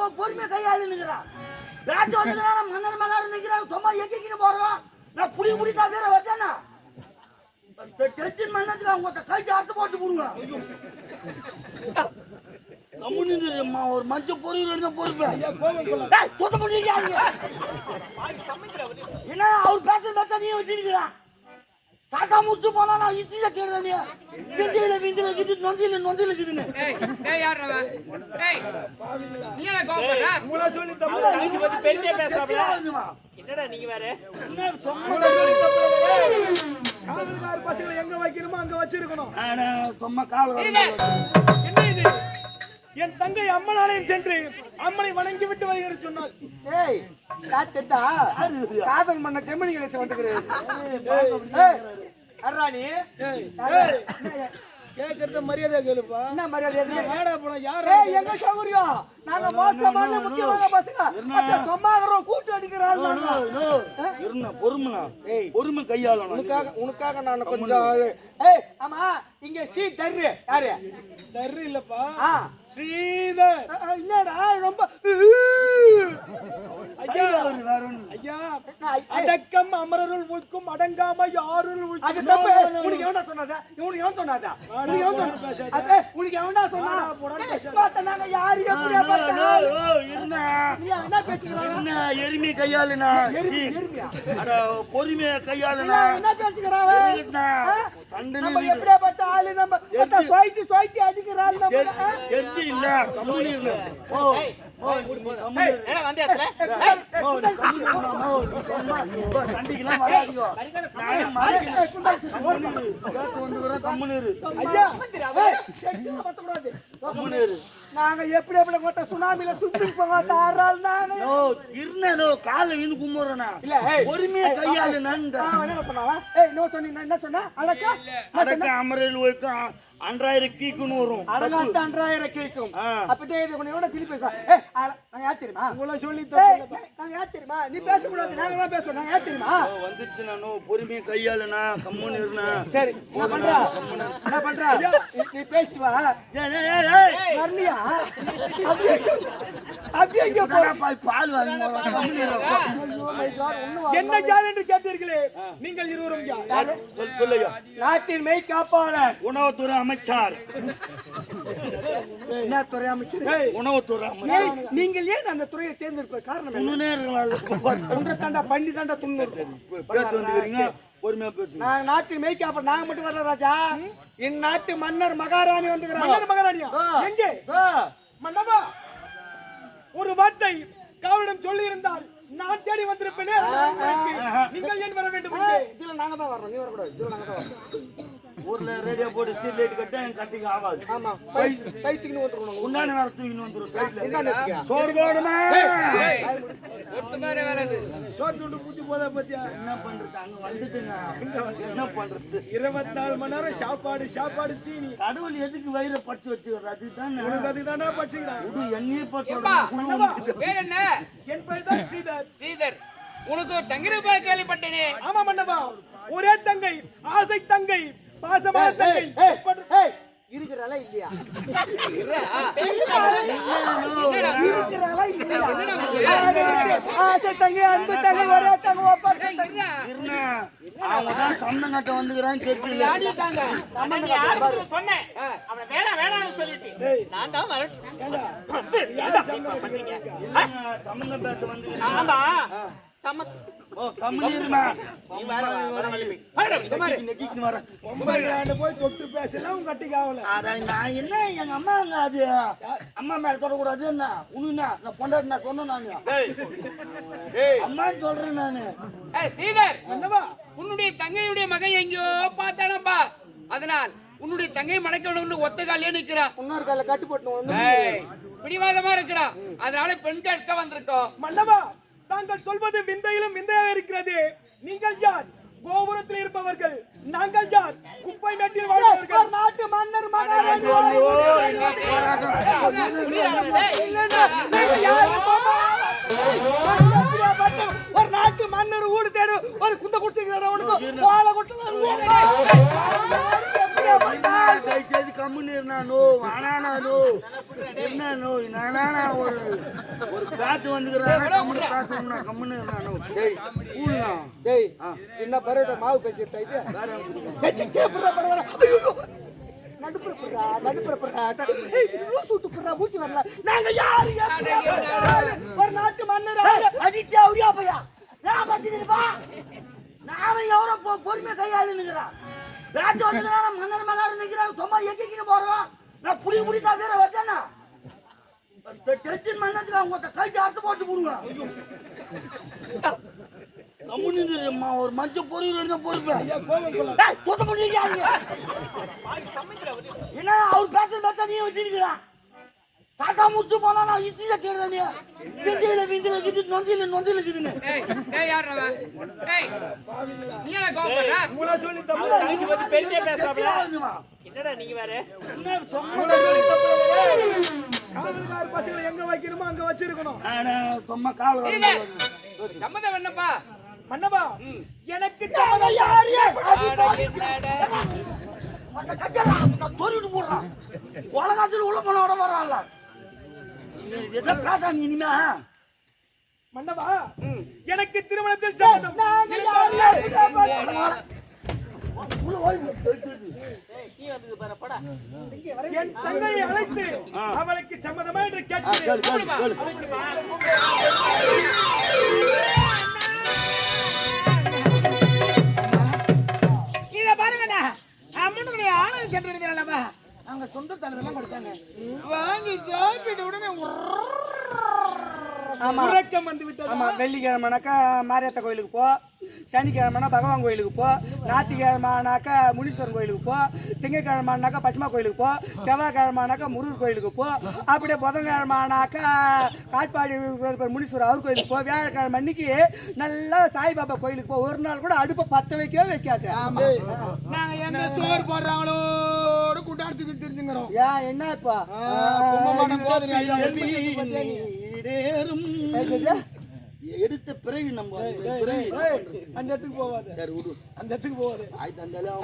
பொ- பொறுமையா கையாளு நிக்கிறான். வந்துக்கிறான் மன்னர் மகாரு நிக்கிறான் சும்மா எக்கிக்கின்னு போறான் நான் புடி புடி தான் வேற வச்சேனா டென்ஷன் அறுத்து போட்டு போடுங்க. கம்முன்னு ஒரு மஞ்ச பொருள் இருந்தா பொறுப்பேன் டேய், சுத்த முடியுங்க என்ன அவர் பேசுற பேச நீ வச்சிருக்கிறான். டாட்டா முடிச்சு போனா நான் இசியா தேடுறேன் விந்தியில விந்தியில கிட்டு நொந்தியில நொந்தியில கிட்டுன்னு. ஏய், ஏய், யார்றா அவன்? ஏய், நீ என்ன கோவப்படுற? உங்களை சொல்லி தமிழ் தங்கச்சி பத்தி பெருமையா பேசுறாப்ல. என்னடா நீங்க வேற? என்ன சும்மா. காவல்கார பசங்களை எங்க வைக்கணுமோ அங்க வச்சிருக்கணும். ஆனா, சும்மா இது என் தங்கை அம்மன் ஆலயம் சென்று அம்மனை வணங்கி விட்டு வருகிறது சொன்னால் காதல் பண்ண செம்மணி கணேசன் வந்துக்கிறது ஏய், ஏய், கேட்கறத மரியாதை கேளுப்பா என்ன மரியாதை? ஏடா போன யாரு ஏய் எங்க சௌகரியம்? நாங்க மோசமான முக்கியமான பசங்க மத்த சொம்மாகிறோம் கூட்டு அடிக்கிறாள் பொறுமைனா பொறுமை கையாளணும். உனக்காக உனக்காக நான் கொஞ்சம் ஏய் ஆமா இங்க சீ தர்ரு யாரு? தர்று இல்லப்பா. ஆ. ஸ்ரீதர் என்னடா ரொம்ப ஐயா வேற ஒண்ணு ஐயா நான் ஐ- ஏய், அடக்கம் அமரருள் உய்க்கும் அடங்காம யாருள் தப்பு. உனக்கு எவன்டா சொன்னாதா? உனக்கு எவன் சொன்னாதா? உனக்கு எவன் சொன்னா உனக்கு. பார்த்த நாங்க யாரு எப்படியா பார்த்தா என்ன எருமை கையாளுனா சீ. அட பொறுமையா கையாளுனா என்ன சண்டை நம்ம எப்படியாப்பட்ட ஆளு? நம்ம சுவைத்து சுவைத்து அடிக்கிறாள் நம்ம இல்ல ஓ நான். நாங்க எப்படி எப்படி மொத்த சுனாமில சுத்தி போகாத ஆறாள் நாங்க நோ, இருந்தேன், காலை விழுந்து கும்பிடுறேன் நான். இல்ல பொறுமையா கையாளுனான்டா. நான் என்ன சொன்னீங்க என்ன சொன்ன அடக்கா அடக்க அமரல் வைக்கும் அன்றாயிரம் கீக்குன்னு வரும். அடங்காத்த அன்றாயிரம் கேக்கும். அப்பதே இது எவன திருப்பி பேச நாங்க யார் தெரியுமா? உங்களை சொல்லி நாங்க யார் தெரியுமா? நீ பேசக்கூடாது நாங்க தான் பேசுவோம். நாங்க யார் தெரியுமா? வந்துருச்சு நானோ. பொறுமையா கையாளுனா கம்முன்னு இருனா சரி என்ன பண்ற? என்ன பண்ற? நீ- பேசிட்டு வா. வரலையா அப்படியே இங்க பால் இரு. என்ன யார் என்று கேட்டீர்களே? நீங்கள் இருவரும் யார்? சொல் சொல்லையா நாட்டின் மெய் காப்பாளர். உணவுத்துறை அமைச்சர். என்ன துறை அமைச்சர்? உணவுத்துறை நீங்கள் ஏன் அந்த துறையை தேர்ந்தெடுப்ப காரணம் உங்க தாண்டா பண்ணி தாண்டா துண்ணு பேச வந்துக்கிறீங்க பொறுமையா பேசுங்க. நாங்க நாட்டு மேய்க்க அப்ப நாங்க மட்டும் வரல ராஜா. இந்நாட்டு மன்னர் மகாராணி வந்துக்கிறாங்க மன்னர் மகாராணியா. எங்கே? ஆ. ஒரு வார்த்தை காவலிடம் சொல்லி இருந்தால் நான் தேடி வந்திருப்பேனே நீங்கள் ஏன் வர வேண்டும்? இதுல நாங்க தான் வரோம் நீ வரக்கூடாது. இதுல நாங்க தான் வரோம் ஊர்ல ரேடியோ போட்டு சீட் லைட் கட்ட என் கட்டிக்கு ஆகாது. ஆமா. பை பைத்துக்குன்னு வந்துருக்கணும் உண்டான வேற தூக்கின்னு வந்துரும் சைட்ல? சோறு போடுமா ஒட்டு மாதிரி வேலை இது. சோறு துண்டு பூச்சி போதா பத்தியா? என்ன பண்றது? அங்க வந்துட்டுங்க. என்ன பண்றது? இருபத்தி நாலு மணி நேரம் சாப்பாடு சாப்பாடு தீனி. கடவுள் எதுக்கு வயிறை பச்சு வச்சுக்கிறது அதுதான் உனக்கு அதுதானே பச்சுக்கிறான் விடு என்னையே பச்சு ஏப்பா, பேர் என்ன? என் பெயர் தான் ஸ்ரீதர். ஸ்ரீதர். உனக்கு ஒரு தங்கிரு போய் கேள்விப்பட்டேனே. ஆமா மன்னவா. ஒரே தங்கை ஆசை தங்கை பாசமான தங்கை. இருக்கிறாளா இல்லையா? இருக்கிறாளா இல்லையா ஆசை தங்கி அன்பு தங்கி ஒரே தங்க ஒப்பா தங்கி இருங்க அவங்க தான் சந்தம் கட்ட வந்துக்கிறான்னு ஆடிட்டாங்க சொன்னேன் அவன் வேணாம் வேணாம்னு சொல்லிட்டு நான் தான் வரேன் சம்பந்தம் பேச வந்து ஆமா. என்ன எங்க அம்மா அங்க அது? அம்மா மேல தொடக்கூடாது என்ன? நான் பொண்டாட்டி நான் சொன்னேன் நானு. அம்மான்னு சொல்றேன் நானு. ஏய், ஸ்ரீதர். மன்னவா உன்னுடைய தங்கையுடைய மகன் எங்கேயோ பார்த்தானப்பா. அதனால் உன்னுடைய தங்கை மணக்கணும்னு ஒத்த காலியே நிக்கிறான் இன்னொரு கால கட்டு போட்டு பிடிவாதமா இருக்கிறான். அதனால பெண் கேட்க வந்திருக்கோம். மன்னவா தாங்கள் சொல்வது விந்தையிலும் விந்தையாக இருக்கிறது. நீங்கள் யார்? கோபுரத்தில் இருப்பவர்கள். நாங்கள் யார்? குப்பை மேட்டில் வாழ்பவர்கள் ஒரு நாட்டு மன்னர் ஒரு நாட்டு மன்னர் ஊடு தேடு. ஒரு குந்த குடிச்சுக்கிறார் அவனுக்கு. பாலை குடிச்சுக்கிறார் தயவு செய்து கம்முன்னு இரு, என்ன நோ அனானா நோ. என்ன நானா ஒரு ஒரு பேட்ச் வந்துக்கிறாங்க கம்முனு பேட்ச் வந்தா கம்முனு இருந்தானோ டேய் கூல்னா டேய் என்ன பரோட்டா மாவு பேசிட்டா இது புறா நடுப்புற புறா நடுப்புற புறா. இவ்வளவு சூட்டு புறா மூச்சு வரல. நாங்க யாரு? ஒரு நாட்டு மன்னர்? அடிச்சா அவரியா பையா? நான் பச்சிருப்பா நானும் எவரோ பொ- பொறுமையா கையாளு பேட்ச் வந்துக்கிறான் மன்னர் மகாரு நிக்கிறான் சும்மா எக்கிக்கின்னு போறோம். நான் புடி தான் வேற வச்சேனா டென்ஷன் மன்னதுக்கு அவங்க கை அறுத்து போட்டு போடுங்க கம்முன்னு ஒரு மஞ்சள் இருந்தா பொறுப்பேன் சுத்த பண்ணிருக்காங்க என்ன அவர் பேசுற பேச நீ வச்சிருக்கிறான். தாத்தா முத்து போனா நான் இசியா தேடுறேன். விந்தியில விந்தியில கிட்டு நொந்தியில நொந்தியில கிட்டுன்னு. ஏய் ஏய் யார் அவன்? ஏய் நீ என்ன கோபப்படுற சொல்லி பெருமையா பேசுறாப்ல. என்னடா நீங்க வேற? என்ன சும்மா காவல்கார பசங்களை எங்க வைக்கணுமோ அங்க வச்சிருக்கணும். நானு சும்மா. வர சம்மதம் என்னப்பா மன்னவா எனக்கு சம்மதம் யாரு? அந்த கஜரா நான் சொல்லிட்டு போடுறான் உலகத்தில் உள்ள போனோட வரான்ல. பேசாங்க இனிமே? மன்னவா எனக்கு திருமணத்தில் சம்மதம். உள்ள போய் நீ வந்தது பாரு படா. என் தங்கையை அழைத்து அவளுக்கு சம்மதமா என்று கேளு இத பாருங்கண்ணா. அம்மனுடைய ஆனந்த சென்று இருக்கிறல்லவா அவங்க சொந்த தலைவரெல்லாம் கொடுத்தாங்க. வாங்கி சாப்பிட்டு உடனே ஆமா உறக்கம் வந்து விட்டது ஆமா வெள்ளிக்கிழமைனாக்கா மாரியாத்தா கோயிலுக்கு போ சனிக்கிழமைனா பகவான் கோயிலுக்கு போ ஞாயிற்றுக்கிழமைனாக்கா முனீஸ்வரன் கோயிலுக்கு போ திங்கக்கிழமைனாக்கா பசுமா கோயிலுக்கு போ செவ்வாய்க்கிழமைனாக்கா முருகர் கோயிலுக்கு போ. அப்படியே புதன்கிழமைனாக்கா காட்பாடி முனீஸ்வரர் அவர் கோயிலுக்கு போ. வியாழக்கிழமை அன்னைக்கு நல்லா சாய்பாபா கோயிலுக்கு போ. ஒரு நாள் கூட அடுப்பை பத்த வைக்கவே வைக்காது. நாங்க எங்க சோறு போடுறாங்களோட கூட்டாடுத்துக்கு தெரிஞ்சுங்கிறோம் ஏன் என்ன இப்ப? கும்பகோணம் போதும். எடுத்த பிறவி நம்ம அந்த பிறவி அந்த இடத்துக்கு போவாது சரி விடு அந்த இடத்துக்கு போவாது ஆய் தந்தாலும்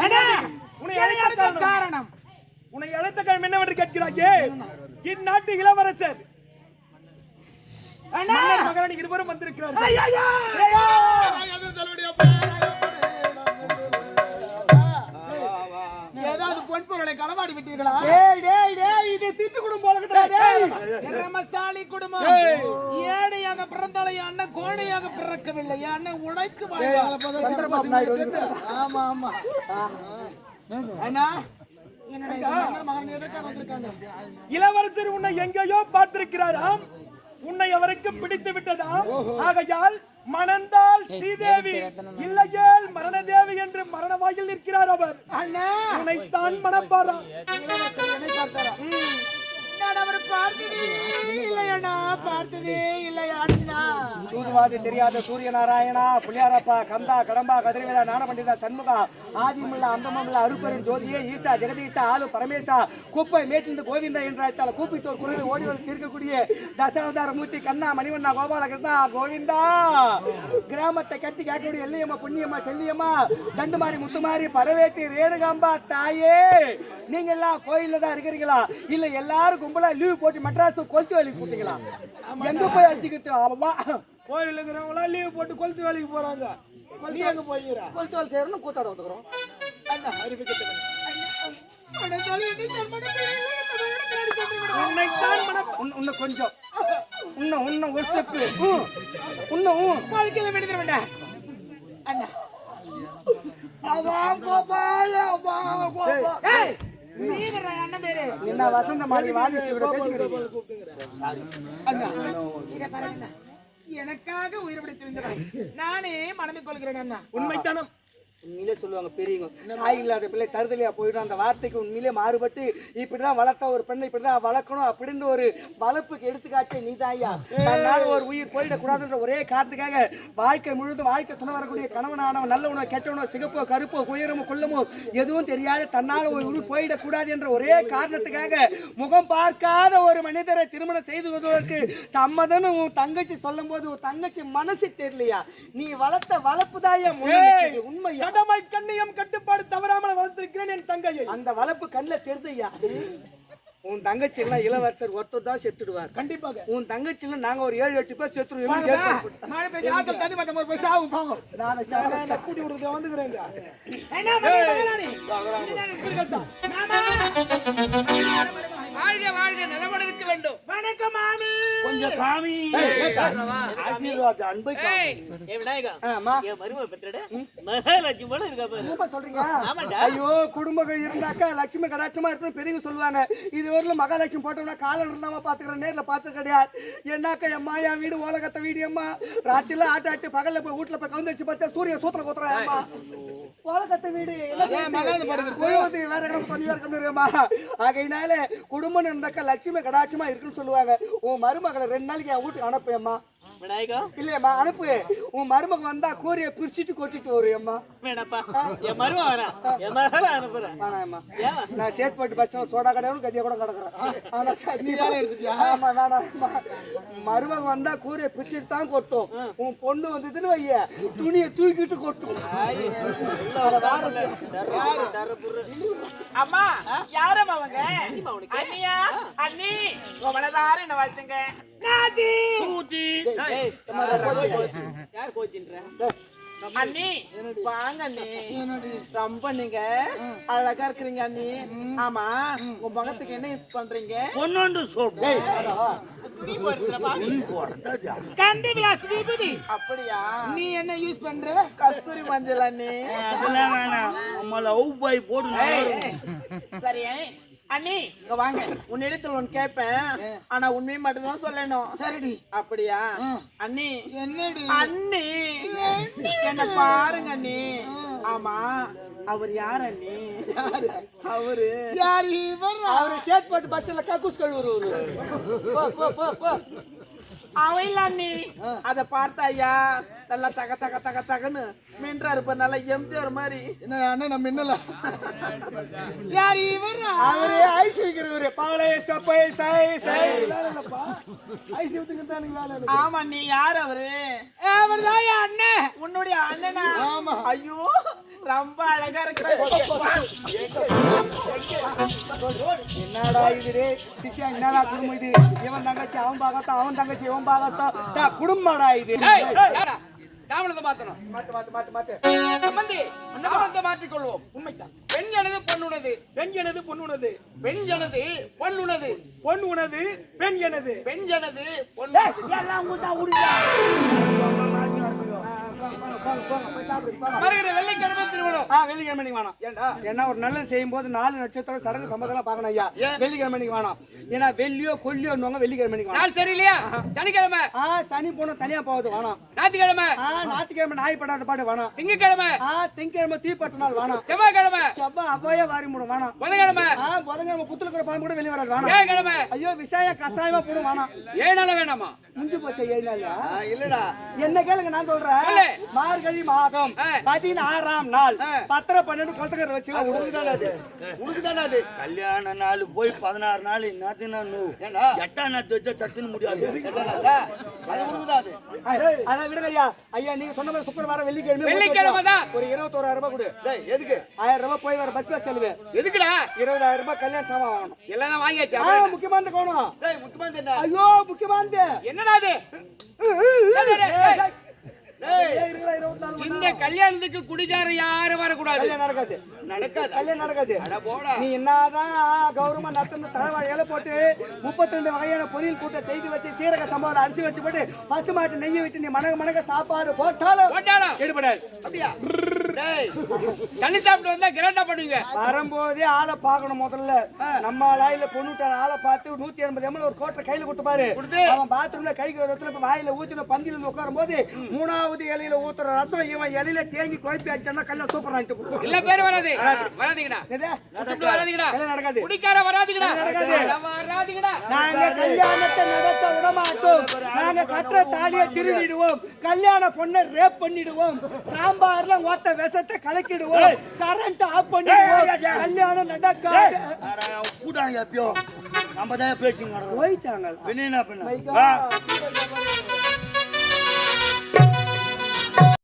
உன்னை அழைத்த காரணம் உன்னை அழைத்த காரணம் என்னவென்று கேட்கிறாயே இந்நாட்டு இளவரசர் மகாராணி இருவரும் வந்திருக்கிறார்கள் பொருளை களவாடி விட்டீர்களா? டேய் டேய் டேய் இது திட்டு குடும்பம் போல இருக்குடா, டேய். திறமசாலி குடும்பம். ஏழையாக பிறந்தாலே அண்ணன் கோழையாக பிறக்கவில்லை. அண்ணன் உழைக்கு ஆமா ஆமா. அண்ணா இளவரசர் உன்னை எங்கேயோ பார்த்திருக்கிறாராம். உன்னை அவருக்கு பிடித்து விட்டதாம். ஆகையால் மணந்தால் ஸ்ரீதேவி இல்லையேல் மரணதேவி என்று மரண வாயில் நிற்கிறார் அவர். அண்ணா. உன்னை தான் என்னை பார்த்தாரா? நான் அவர் பார்த்ததே இல்லை அண்ணா பார்த்ததே இல்லை சூதுவாதி தெரியாத சூரிய நாராயணா புளியாரப்பா கந்தா கடம்பா கதிரவேலா ஞானபண்டிதா சண்முகா ஆதிமுள்ள அந்தமமுல்லா அருப்பெரும் ஜோதியே ஈசா ஜெகதீசா ஆலு பரமேசா குப்பை மேட்டிலிருந்து கோவிந்தா என்றால் கூப்பித்தோர் குரலில் ஓடி வந்து தீர்க்கக்கூடிய தசாவதார மூர்த்தி கண்ணா மணிவண்ணா கோபாலகிருஷ்ணா கோவிந்தா. கிராமத்தை கட்டி கேட்கக்கூடிய எல்லையம்மா புண்ணியம்மா செல்லியம்மா தண்டுமாரி முத்துமாரி பரவேட்டி ரேணுகாம்பா தாயே நீங்க எல்லாம் கோயில்ல தான் இருக்கிறீங்களா? இல்ல எல்லாரும் கும்பலா லீவ் போட்டு மெட்ராஸ் கொல்த்து வேலைக்கு போட்டீங்களா எங்க போய் அடிச்சுக்கிட்டு அவா கோயில் இருக்கிறவங்களா லீவ் போட்டு கொளுத்து வேலைக்கு போறாங்க நீ எங்க போய்கிறா கொல்த்து வேலை செய்யறோம் கூத்தாட வந்துக்கிறோம் உன்னை கொஞ்சம் இன்னும் இன்னும் ஒரு ஸ்டெப் இன்னும் வாழ்க்கையில விடுதலை வேண்டாம் அண்ணா அவன் கோபால அவன் கோபா என்ன வசந்த மாதிரி வாணிச்சு எனக்காக உயிர் பிடித்திருந்தவன் நானே மனதில் கொள்கிறேன் அண்ணா. உண்மைத்தனம். உண்மையிலே சொல்லுவாங்க பெரியவங்க. தாய் இல்லாத பிள்ளை தருதலையா போயிடும். அந்த வார்த்தைக்கு உண்மையிலே மாறுபட்டு இப்படிதான் வளர்த்த ஒரு பெண்ணை இப்படிதான் வளர்க்கணும் அப்படின்னு ஒரு வளர்ப்புக்கு எடுத்துக்காட்டு நீ தாயா ஒரு உயிர் போயிடக்கூடாதுன்ற ஒரே காரணத்துக்காக வாழ்க்கை முழுதும் வாழ்க்கை துணை வரக்கூடிய கணவனானவன் நல்ல உணவு கெட்ட உணவு சிகப்போ கருப்போ குயரமோ குள்ளமோ எதுவும் தெரியாத தன்னால் ஒரு உயிர் போயிடக்கூடாது என்ற ஒரே காரணத்துக்காக முகம் பார்க்காத ஒரு மனிதரை திருமணம் செய்து கொள்வதற்கு சம்மதம்னு உன் தங்கச்சி சொல்லும் போது உன் தங்கச்சி மனசு தெரியலையா? நீ வளர்த்த வளர்ப்பு தாயா உண்மையா? கடமை கண்ணியம் கட்டுப்பாடு தவறாமல் வளர்த்திருக்கிறேன் என் தங்கையை. அந்த வளர்ப்பு கண்ணில் தெரிதையா உன் தங்கச்சி எல்லாம் இளவரசர் ஒருத்தர் தான் செத்துடுவார். கண்டிப்பாக. உன் தங்கச்சில நாங்க ஒரு ஏழு எட்டு பேர் செத்துருவோம் நான் கூட்டி விடுறது வந்துக்கிறேங்க? கொஞ்சம் காமி ஆசீர்வாத அன்பை காமி. ஏய் ஏ விநாயகா ஆமா என் மருமக பெற்றட மகாலட்சுமி போல இருக்கா பாரு. என்னப்பா சொல்றீங்க? ஆமாண்டா. ஐயோ குடும்பம் இருந்தாக்கா லட்சுமி கடாட்சமா இருக்கணும் பெரியவங்க சொல்லுவாங்க. இது வரல மகாலட்சுமி போட்டோம்னா காலம் இருந்தாம பாத்துக்கிறேன் நேர்ல பார்த்து கிடையாது. என்னக்கா எம்மா என் வீடு ஓலகத்த வீடு அம்மா ராத்திரில ஆட்ட ஆட்டு பகல்ல போய் வீட்டுல போய் கவுந்து வச்சு பார்த்தா சூரிய சூத்திர கோத்துறேன் ஓலகத்த வீடு. வேற இடம் கம்மி இருக்குமா? ஆகையினால குடும்பம் இருந்தாக்கா லட்சுமி கடாட்சமா இருக்குன்னு சொல்லுவாங்க. உன் மருமகளை ரெண்டு நாளைக்கு என் வீட்டுக்கு அனுப்புயம்மா விநாயகா? இல்லையம்மா அனுப்பு. உன் மருமக வந்தா கோரியை பிரிச்சுட்டு கொட்டிட்டு வருயம்மா வேணாப்பா. என் மருமக வரா என் மகளை அனுப்புறேன். வேணாம்மா. நான் சேத்பட்டு பஸ் சோடா கடையும் கதியா கூட கிடக்குறேன். ஆனா சரி ஆமா வேணாம்மா மருமக வந்தா கூரையை பிரிச்சுட்டு தான் கொட்டும். உன் பொண்ணு வந்ததுன்னு வைய துணியை தூக்கிட்டு கொட்டும். அம்மா யாரம்மா அவங்க? அண்ணியா? அண்ணி உங்களதார என்ன வச்சுங்க நாதி! ஏய், யார் கோச்சின்ற? அண்ணி வாங்க அண்ணி. ரொம்ப நீங்க அழகா இருக்கிறீங்க அண்ணி. ஆமா உங்க முகத்துக்கு என்ன யூஸ் பண்றீங்க? பொன்னொண்டு போடுறதா கந்தி விலாஸ் விபூதி. அப்படியா? நீ என்ன யூஸ் பண்ற? கஸ்தூரி மஞ்சள் அண்ணி. அதெல்லாம் வேணாம். நம்ம லவ் பாய் போடு சரி அண்ணி இங்க வாங்க. உன்னிடத்தில் ஒன்னு கேட்பேன் ஆனா உண்மையை மட்டும் தான் சொல்லணும். சரிடி. அப்படியா? அண்ணி என்னடி? அண்ணி என்ன பாருங்க அண்ணி. ஆமா அவர் யார் அண்ணி? அவரு. யார் இவர்? அவரு சேத்பட்டு பஸ்ல கக்கூஸ் போ அவன் இல்ல அண்ணி. அத பார்த்தா ஐயா நல்லா தக தக தக தகன்னு மின்றா இருப்பார் நல்லா எம்ஜிஆர் மாதிரி. என்ன அண்ணன் நம்ம என்னல? யார் இவர்? அவரு ஐஸ் வைக்கிறவரு. பாலே ஸ்டப்பை சை சை இல்லப்பா. ஐசியூத்துக்கு தான் எனக்கு வேலை. ஆமா நீ யார் அவரு? அவர்தான் என் அண்ணன் உன்னுடைய அண்ணனா? ஆமா. ஐயோ ரொம்ப அழகா என்னடா இது டே சிஷ்யா என்னடா குடும்பம் இது? இவன் தங்கச்சி அவன் பாகத்தான் அவன் தங்கச்சி இவன் பாகத்தான். குடும்பமாடா இது. தாமனத்தை மாத்தணும். மாத்து மாத்து மாத்து மாத்து. சம்பந்தி தாமனத்தை மாற்றிக் கொள்வோம் உண்மைதான். பெண் எனது பொண்ணுனது பெண் எனது உனது. பெண் எனது பொண்ணுனது பொன் உனது பெண் எனது. பெண் எனது பொண்ணுனது எல்லாம் உங்க தான் வருகிற வெள்ளிக்கிழமை திருமணம் ஆ வெள்ளிக்கிழமை நீங்க வேணாம். ஏன்னா ஒரு நல்லது செய்யும் போது நாலு நட்சத்திரம் சடங்கு சம்பதம் பார்க்கணும் ஐயா. வெள்ளிக்கிழமை நீங்க வேணாம். ஏன்னா வெள்ளியோ கொல்லியோன்னு வெள்ளிக்கிழமை நீங்க வேணாம். சனிக்கிழமை. ஆ சனி போன தனியா போகுது வேணாம். ஞாயிற்றுக்கிழமை. ஆ ஞாயிற்றுக்கிழமை நாய் படாத பாடு வேணாம். திங்கட்கிழமை ஆ திங்கக்கிழமை தீப்பட்ட நாள் வேணாம். செவ்வாய்க்கிழமை. செவ்வா அப்போயே வாரி மூடும் வேணாம். புதன்கிழமை. ஆ புதன்கிழமை குத்துல கூட பாம்பு கூட வெளியே வராது வேணாம். வியாழக்கிழமை. ஐயோ விஷயம் கஷாயமா போடும் வேணாம். ஏழு வேணாமா? முடிஞ்சு போச்சு ஏழு இல்லடா. என்ன கேளுங்க நான் சொல்றேன். மார்கழி மாதம். பதினாறாம் நாள். பத்திர பன்னெண்டு குளத்துக்கிற வச்சு உனக்குதானே அது? உனக்குதானே அது? கல்யாண நாள் போய் பதினாறு நாள் என்னது நான் எட்டாம் நாள் வச்சா சட்டுன்னு முடியாது. அது அது? அதான் ஐயா நீங்க சொன்ன மாதிரி சுக்கிரவாரம் வெள்ளிக்கிழமை வெள்ளிக்கிழமை தான். ஒரு இருபத்தோராயிரம் ரூபாய் கொடு. டேய், எதுக்கு? ஆயிரம் ரூபாய் போய் வர பஸ் பாஸ் செலவு எதுக்குடா? இருபதாயிரம் ரூபாய் கல்யாண சாமான் வாங்கணும். எல்லாம் வாங்கியாச்சு? முக்கியமானது கோணும். டேய் முக்கியமான என்ன? ஐயோ முக்கியமானது. என்னடா இது இந்த கல்யாணத்துக்கு குடிகாரம் யாரும் வரக்கூடாது. நடக்காது. நடக்காது? கல்யாணம் நடக்காது. நீ என்னதான் கௌரவமா நடத்தணும் தலைவாழை இலை போட்டு முப்பத்தி ரெண்டு வகையான பொரியல் கூட்டம் செய்து வச்சு சீரக சம்பவம் அரிசி வச்சு போட்டு பசு மாட்டு நெய்யை விட்டு நீ மணக்க மணக்க சாப்பாடு போட்டாலும் எடுபடாது அப்படியா? டேய் தண்ணி சாப்பிட்டு வந்தா கிராண்டா பண்ணுவீங்க. வரும்போதே ஆளை பார்க்கணும் முதல்ல. நம்ம லாயில பொண்ணுட்டான ஆளை பார்த்து நூத்தி எண்பது எம்எல் ஒரு கோட்டை கையில கொடுத்து பாரு. அவன் பாத்ரூம்ல கை கழுவத்துல இப்ப வாயில ஊத்தின பந்தியில இருந்து உட்காரும் போது மூணாவது இலையில ஊத்துற ரசம் இவன் இலையில தேங்கி குழப்பி வச்சான்னா கல்யாணம் சூப்பர் ஆகிட்டு இல்ல பேர் வராது. வராதீங்கடா. வராதீங்கடா. நடக்காது. குடிக்கார வராதீங்கடா. வராதீங்கடா. நாங்க கல்யாணத்தை நடத்த விட மாட்டோம் நாங்க கட்டுற தாலியை திருடிடுவோம். கல்யாண பொண்ணை ரேப் பண்ணிடுவோம். சாம்பார்ல ஓத்த விஷத்தை கலக்கிடுவோம். கரண்ட் ஆஃப் பண்ணிடுவோம். கல்யாணம் நடக்காது கூட்டாங்க எப்பயோ? நம்ம தான் பேசிங்க போயிட்டாங்க என்ன பண்ண.